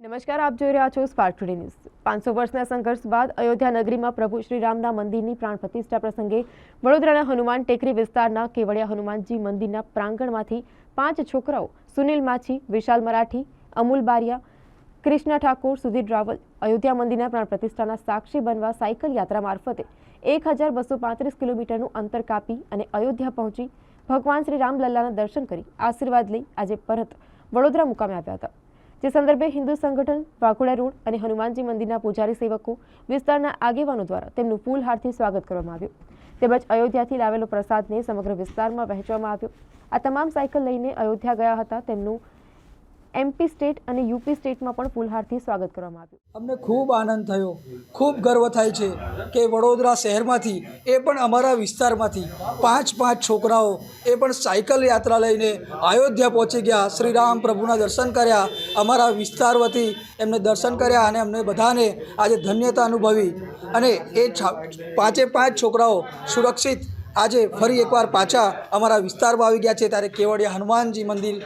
નમસ્કાર, આપ જોઈ રહ્યા છો સ્પાર્ક ટુડે ન્યૂઝ પાંચસો વર્ષના સંઘર્ષ બાદ અયોધ્યા નગરીમાં પ્રભુ શ્રીરામના મંદિરની પ્રાણ પ્રતિષ્ઠા પ્રસંગે વડોદરાના હનુમાન ટેકરી વિસ્તારના કેવડિયા હનુમાનજી મંદિરના પ્રાંગણમાંથી પાંચ છોકરાઓ, સુનિલ માછી, વિશાલ મરાઠી, અમુલ બારિયા, કૃષ્ણા ઠાકોર, સુધીર રાવલ, અયોધ્યા મંદિરના પ્રાણ પ્રતિષ્ઠાના સાક્ષી બનવા સાયકલ યાત્રા મારફતે એક હજાર બસો પાંત્રીસ કિલોમીટરનું અંતર કાપી અને અયોધ્યા પહોંચી ભગવાન શ્રી રામલલ્લાના દર્શન કરી આશીર્વાદ લઈ આજે પરત વડોદરા મુકામે આવ્યા હતા. જે સંદર્ભે હિન્દુ સંગઠન, વાઘોડા રોડ અને હનુમાનજી મંદિરના પૂજારી સેવકો વિસ્તારના આગેવાનો દ્વારા તેમનું ફૂલહારથી સ્વાગત કરવામાં આવ્યું. તેમજ અયોધ્યાથી લાવેલો પ્રસાદને સમગ્ર વિસ્તારમાં વહેંચવામાં આવ્યો. આ તમામ સાયકલ લઈને અયોધ્યા ગયા હતા તેમનું એમપી સ્ટેટ અને યુપી સ્ટેટમાં પણ ફૂલહારથી સ્વાગત કરવામાં આવ્યું. અમને ખૂબ આનંદ થયો. ખૂબ ગર્વ થાય છે. કે વડોદરા શહેરમાંથી, એ પણ અમારા વિસ્તારમાંથી પાંચ પાંચ છોકરાઓ એ પણ સાયકલ યાત્રા લઈને અયોધ્યા પહોંચી ગયા. શ્રી રામ પ્રભુના દર્શન કર્યા, અમારા વિસ્તાર વતી એમને દર્શન કર્યા અને અમને બધાને આજે ધન્યતા અનુભવી અને એ પાંચે પાંચ છોકરાઓ સુરક્ષિત આજે ફરી એકવાર પાછા અમારા વિસ્તારમાં આવી ગયા છે. ત્યારે કેવડિયા હનુમાનજી મંદિર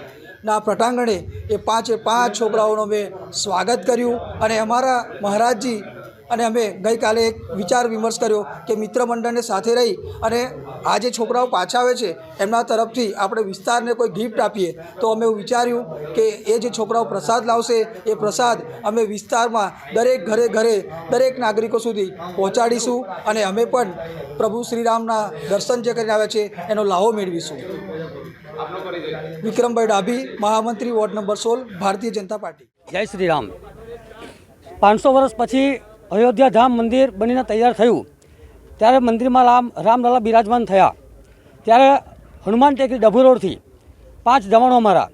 ના પ્રટાંગણે એ પાંચે પાંચ છોકરાઓનો મેં સ્વાગત કર્યું અને અમારા મહારાજજી અને અમે ગઈકાલે એક વિચાર વિમર્શ કર્યો કે મિત્ર મંડળને સાથે રહી અને આ જે છોકરાઓ પાછા આવે છે, એમના તરફથી આપણે વિસ્તારને કોઈ ગિફ્ટ આપીએ. તો અમે વિચાર્યું કે એ જે છોકરાઓ પ્રસાદ લાવશે, એ પ્રસાદ અમે વિસ્તારમાં દરેક ઘરે ઘરે દરેક નાગરિકો સુધી પહોંચાડીશું અને અમે પણ પ્રભુ શ્રીરામના દર્શન જે કરીને આવ્યા છે, એનો લાહો મેળવીશું. વિક્રમભાઈ ડાભી, મહામંત્રી વોર્ડ નંબર સોળ, ભારતીય જનતા પાર્ટી. જય શ્રી રામ પાંચસો વર્ષ પછી અયોધ્યા ધામ મંદિર બનીને તૈયાર થયું. ત્યારે મંદિરમાં રામ, રામલલા બિરાજમાન થયા. ત્યારે હનુમાન ટેકરી ડભુ રોડથી પાંચ જવાનો અમારા,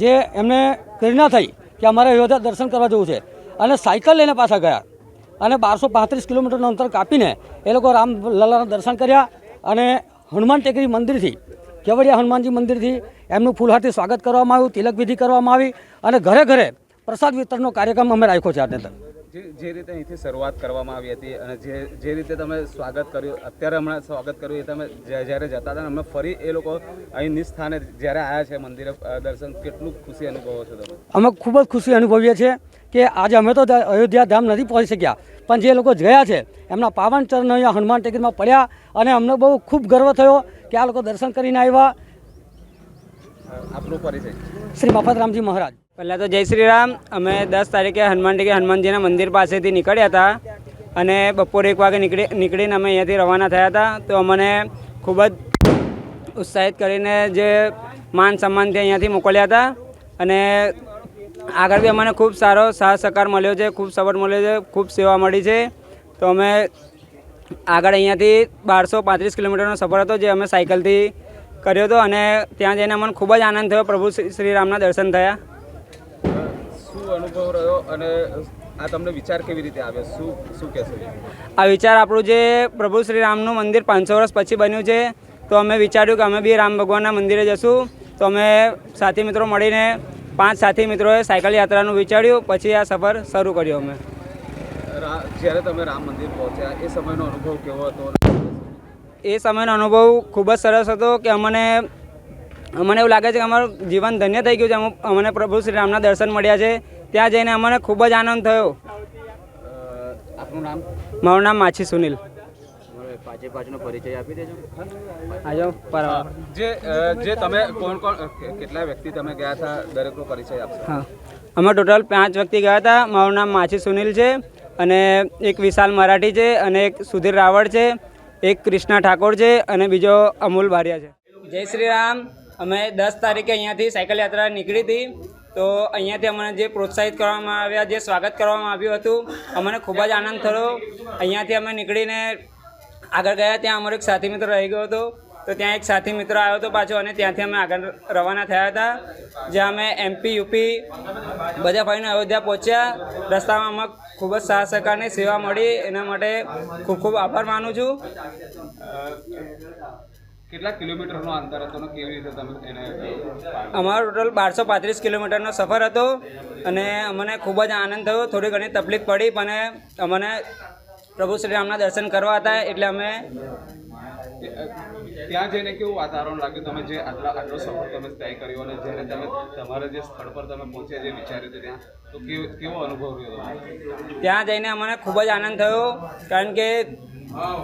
જે એમને પ્રેરણા થઈ કે અમારે અયોધ્યા દર્શન કરવા જવું છે. અને સાયકલ લઈને પાછા ગયા. અને બારસો પાંત્રીસ કિલોમીટરનું અંતર કાપીને એ લોકો રામલલાના દર્શન કર્યા અને હનુમાન ટેકરી મંદિરથી, કેવડિયા હનુમાનજી મંદિરથી એમનું ફૂલહારથી સ્વાગત કરવામાં આવ્યું તિલક વિધિ કરવામાં આવી અને ઘરે ઘરે પ્રસાદ વિતરણનો કાર્યક્રમ અમે રાખ્યો છે આજે જે રીતે અહીંથી શરૂઆત કરવામાં આવી હતી અને જે જે રીતે તમે સ્વાગત કર્યું, અત્યારે હમણાં સ્વાગત કર્યું એ તમે જ્યારે જતા હતા અમે ફરી એ લોકો અહીં નિસ્થાને જ્યારે આવ્યા છે મંદિરે દર્શન, કેટલું ખુશી અનુભવો છો તમે? અમે ખૂબ જ ખુશી અનુભવીએ છીએ કે આજે અમે તો અયોધ્યા ધામ નથી પહોંચી શક્યા, પણ જે લોકો ગયા છે, એમના પાવન ચરણ અહીંયા હનુમાન ટેકરીમાં પડ્યા અને અમને બહુ ખૂબ ગર્વ થયો કે આ લોકો દર્શન કરીને આવ્યા અ, આપનો પરિચય શ્રી મફતરામજી મહારાજ. પહેલાં તો જય શ્રી રામ. અમે દસ તારીખે હનુમાન ટેકે હનુમાનજીના મંદિર પાસેથી નીકળ્યા હતા અને બપોરે એક વાગે નીકળી નીકળીને અમે અહીંયાથી રવાના થયા હતા. તો અમને ખૂબ જ ઉત્સાહિત કરીને જે માન સન્માનથી અહીંયાથી મોકલ્યા હતા અને આગળ બી અમને ખૂબ સારો સાથ સહકાર મળ્યો છે ખૂબ સપોર્ટ મળ્યો છે ખૂબ સેવા મળી છે. તો અમે આગળ અહીંયાથી બારસો પાંત્રીસ કિલોમીટરનો સફર હતો જે અમે સાયકલથી કર્યો હતો અને ત્યાં જઈને મને ખૂબ જ આનંદ થયો. પ્રભુ શ્રી રામના દર્શન થયા. શું અનુભવ રહ્યો અને આ તમને વિચાર કેવી રીતે આવ્યો? શું શું કહેશો? આ વિચાર આપણું જે પ્રભુ શ્રી રામનું મંદિર પાંચસો વર્ષ પછી બન્યું છે તો અમે વિચાર્યું કે અમે બી રામ ભગવાનના મંદિરે જશું. તો અમે સાથી મિત્રો મળીને પાંચ સાથી મિત્રોએ સાયકલ યાત્રાનું વિચાર્યું. પછી આ સફર શરૂ કર્યો અમે. જ્યારે તમે રામ મંદિર પહોંચ્યા એ સમયનો અનુભવ કેવો હતો? એ સમયનો અનુભવ ખૂબ જ સરસ હતો કે અમને અમને એવું લાગે છે કે અમારું જીવન ધન્ય થઈ ગયું છે. અમુ- અમને પ્રભુ શ્રી રામના દર્શન મળ્યા છે. ત્યાં જઈને અમને ખૂબ જ આનંદ થયો. અ, આપનું નામ? મારું નામ માછી સુનિલ. પાંચે પાંચનો પરિચય આપી દેજો. આજો જે જે તમે કોણ કોણ કેટલા વ્યક્તિ તમે ગયા હતા દરેકનો પરિચય આપશો. હા. અમે ટોટલ પાંચ વ્યક્તિ ગયા હતા. મારું નામ માછી સુનિલ છે અને એક વિશાલ મરાઠી છે અને એક સુધીર રાવળ છે. એક ક્રિષ્ના ઠાકોર છે અને બીજો અમૂલ બારિયા છે. જય શ્રી રામ. અમે દસ તારીખે અહીંયાથી સાયકલ યાત્રા નીકળી હતી. તો અહીંયાથી અમને જે પ્રોત્સાહિત કરવામાં આવ્યા, જે સ્વાગત કરવામાં આવ્યું હતું, અમને ખૂબ જ આનંદ થયો. અહીંયાથી અમે નીકળીને આગળ ગયા, ત્યાં અમારો એક સાથી મિત્ર રહી ગયો હતો. તો ત્યાં એક સાથી મિત્ર આવ્યો હતો પાછો અને ત્યાંથી અમે આગળ રવાના થયા હતા જ્યાં અમે એમપી યુપી બધા ફરીને અયોધ્યા પહોંચ્યા. રસ્તામાં અમે ખૂબ જ સાહ સહકારની સેવા મળી. એના માટે ખૂબ ખૂબ આભાર માનું છું. કેટલા કિલોમીટરનો અંતર હતો ને કેવી રીતે તમે એને અમારો ટોટલ બારસો પાંત્રીસ કિલોમીટરનો સફર હતો અને અમને ખૂબ જ આનંદ થયો. થોડી ઘણી તકલીફ પડી પણ અમને પ્રભુ શ્રી રામના દર્શન કરવા હતા એટલે અમે ત્યાં જઈને કેવું વાતાવરણ લાગ્યું? તમે જે આટલા આટલો સફર તમે તય કર્યો અને જ્યારે તમે તમારા જે સ્થળ પર તમે પહોંચ્યા જે વિચાર્યું હતું ત્યાં તો કેવો અનુભવ રહ્યો ત્યાં જઈને અમને ખૂબ જ આનંદ થયો કારણ કે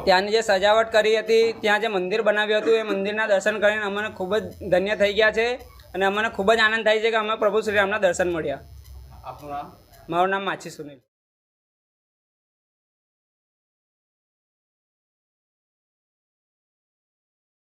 ત્યાંની જે સજાવટ કરી હતી ત્યાં જે મંદિર બનાવ્યું હતું એ મંદિરના દર્શન કરીને અમને ખૂબ જ ધન્ય થઈ ગયા છે અને અમને ખૂબ જ આનંદ થાય છે કે અમે પ્રભુ શ્રીરામના દર્શન મળ્યા. નામ? મારું નામ માછી સુનિલ.